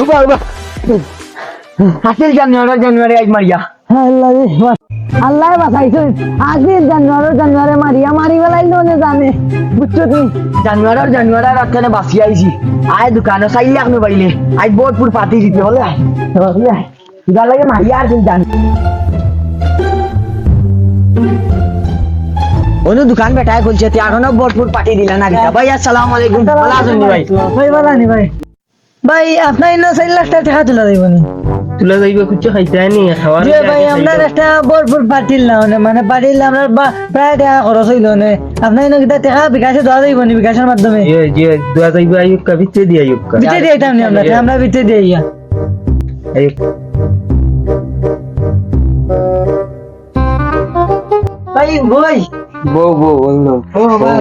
উবা উবা আসিল জানুয়ারি জানুয়ারি আজ মারিয়া। আল্লাহ রে, বাস- আল্লাহ বাঁচাইছে আজির জানুয়ারি জানুয়ারি মারিয়া। মারি বেলাইল নে জানে। বুঝছ তুমি জানুয়ারি জানুয়ারি রাখতে বাঁচি আইছি। আয় দোকানে চাই লাখ নো পাইলে আজ বহুতপুর পাতি দিতে হলে কিবা লাগে মারিয়া আর জান অনু দোকান বেটায় খুলছে তুই এখনও বোটপুর পাঠিয়ে দিলে না কিতা ভাই আসসালামু আলাইকুম। ভালো আছেন নি ভাই? ভাই ভালো নি ভাই। ভাই আপনার ইনো চার লাখ টাকা টাকা তুলা দিব নি তুলা যাইবা কিছু খাইতে নি খাওয়ার যে ভাই আমরা একটা পাটিল না মানে মানে পাটিল আমরা বা- প্রায় টাকা খরচ হইল নে। আপনার কিটা টাকা বিকাশে দেওয়া যাইব নি বিকাশের মাধ্যমে। জি জি যাইবা ভিতরে দি আয়ুক্কা বিতে দিয়ে দিতাম নি আমরা আমরা বিতে দিয়ে ইয়া। আয়ুক ভাই বই বউ বউ ও ভাই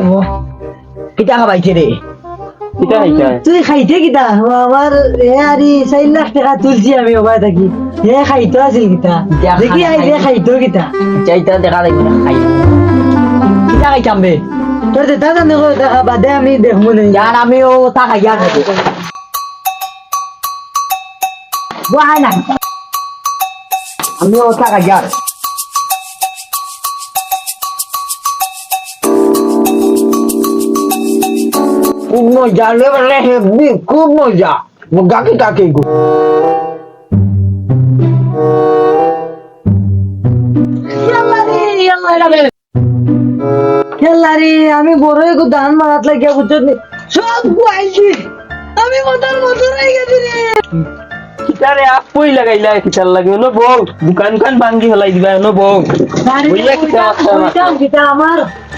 কিতা খাবাইছে রে? কিটা খাইতা তুই খাইতে কিতা? ও আমার এ আরি চার লাখ টাকা তুলছি আমি ওবাই থাকি। হে খাইতো আছিল কিতা? দেখি খানা আই খাইতো। কিতা? চাইতা দেখা লাগবে না খাই। কিতা খাইতাম বে? তোর দেতা জানে কো দেখা বাদে আমি দেখব নি ইয়ার আমিও তা খাইয়া খাব বুঝাই না আমিও তা খাইয়া খুব মজা লেবারে হেবি খুব মজা মজা কি কাকে গো খেলারি আমি বড় একটু ধান মারাত লাগিয়া বুঝছ নি সব গুয়াইছি আমি মতন মতন হয়ে গেছি রে কিটারে আপই লাগাইলা কিটার লাগে ন বউ দোকান খান ভাঙ্গি হলাই দিবা ন বউ বুঝলা কিটা আছে আমার? ওইটাও কিটা আমার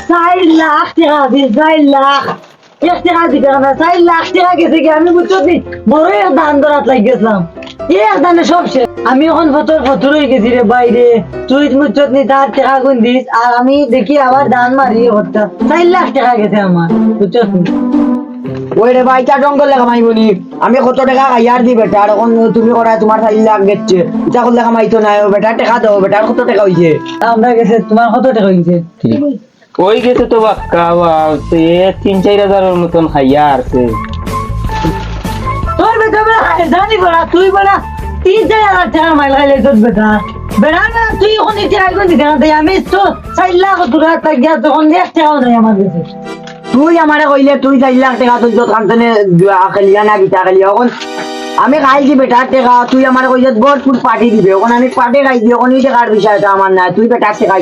চার লাখ টাকা আছে চার লাখ এক টাকা দিতে না চার লাখ টাকা গেছে কি আমি বুঝছ নি বড় এক ধান ধরাত লাগিয়েছিলাম এই এক ধানে সব শেষ আমি এখন ফতর ফতর হয়ে গেছি রে বাইরে তুই বুঝছ নি তার টাকা গুন দিস আর আমি দেখি আবার ধান মারি হত্যা চার লাখ টাকা গেছে আমার বুঝছ নি ওই রে ভাই চার জঙ্গল লেখা মাইব নি আমি কত টাকা খাইয়ার দি বেটা আর এখন তুমি করা তোমার চার লাখ গেছে যা করলে কামাইতো না বেটা টাকা দাও বেটা কত টাকা হইছে আমরা গেছে তোমার কত টাকা হয়েছে ওই গেছে তো বাক্কা বাও তিন, চার হাজারের মতন খাইয়া আছে তোর বেটা বেড়া জানি বেড়া, তুই বেড়া, তিন, চার হাজার টাকা মাইল খাইলে তোর বেটা। বেড়া না তুই এখন এই টাকা দিতে না তাই আমি তো চার লাখ তোর হাত লাগিয়া তখন এক টাকাও নাই আমার কাছে। তুই আমারে কইলে তুই চার লাখ টাকা তুই যত কান্তনে খেলিয়া না গীতা খেলিয়া এখন আমি খাইছি বেটার টাকা, তুই আমার কইছে গড়পুর পার্টি দিবে ওখানে আমি পার্টি খাইছি ওখানে টাকার বিষয়টা আমার নাই, তুই বেটার টাকা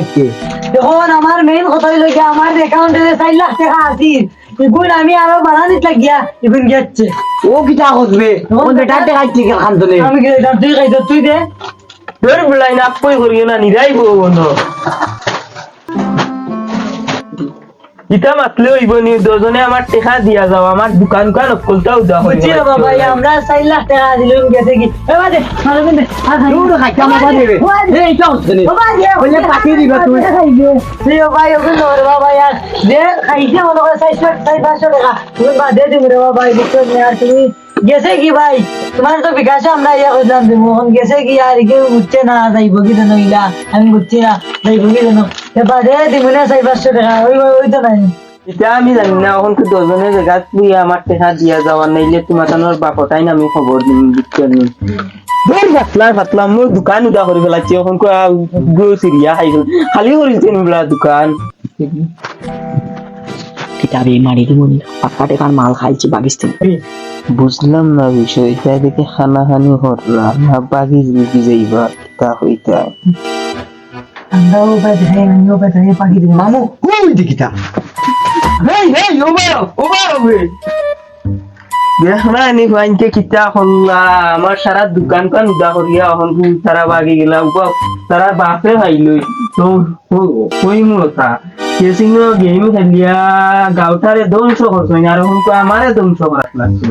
এখন আমার মেইন কথা হইল কি আমার অ্যাকাউন্টে চার লাখ টাকা আছিল ইগুন আমি আরও বাড়ানিত লাগিয়া ইগুন গেছে। ও কিতা করবে? ও বেটার টাকা খাইছে কান্তনে আমি গেলে তুই খাইছ তুই দে। তোর বুলাই না কই করিও না নিরাই বন্ধ। ইটা মাতলে হইব নি দুজনে আমার টেকা দিয়া যাও আমার দোকান কান অকলটাও দেওয়া বুঝছি রে বাবা ভাই আমরা 4 লাখ টাকা দিলাম গেছে কি? এ বাদে ভালো বিন্দে দে। আর খাই তুই খাইতে আমার দেবে এই তো হচ্ছে। বাবা দে বললে পাঠিয়ে দিবা তুই। তুই ভাই ওকে নর বাবা यार দে খাইছে মনে করে চারশো চার পাঁচশো টাকা। তুমি বাদে দিব রে বাবা এই বুঝছ না আর তুমি। গেছে কি ভাই? তোমার তো বিকাশ আমরা ইয়া করলাম এখন গেছে কি আর কেউ বুঝছে না, যাইব কি জানো ইলা। আমি বুঝছি না, যাইব কি জানো বাদে দিব না চার পাঁচশো টাকা। ওই ওই তো নাই। এটা আমি জানি না এখন তো দুজনে জায়গা তুই আমার টেকা দিয়া যাওয়া নাইলে তোমার তানোর বাপটাই আমি খবর দিতে নি দূর পাতলা পাতলা মোর দোকান উদা করে ফেলাচ্ছি এখন সিরিয়া খাই খালি করিছে নিবলা দোকান? কিতাবে পাক্কা টাকার মাল খাইছি পাকিস্তান। বুঝলাম না বিষয়টা দেখে হানাহানি হরলা না বাগি জিবি যাইবা তা হইতা আমরাও আমিও পাখি দিব। মামু হেই হেই কিতা হল্লা আমার সারা দোকান কান উদা করিয়া এখন তারা বাগি গেলা উবা তারা বাপে ভাইলই তো কই মোতা কেসিং গেম খেলিয়া গাউটারে ধ্বংস করছো আর এখন আমারে ধ্বংস করাত লাগছে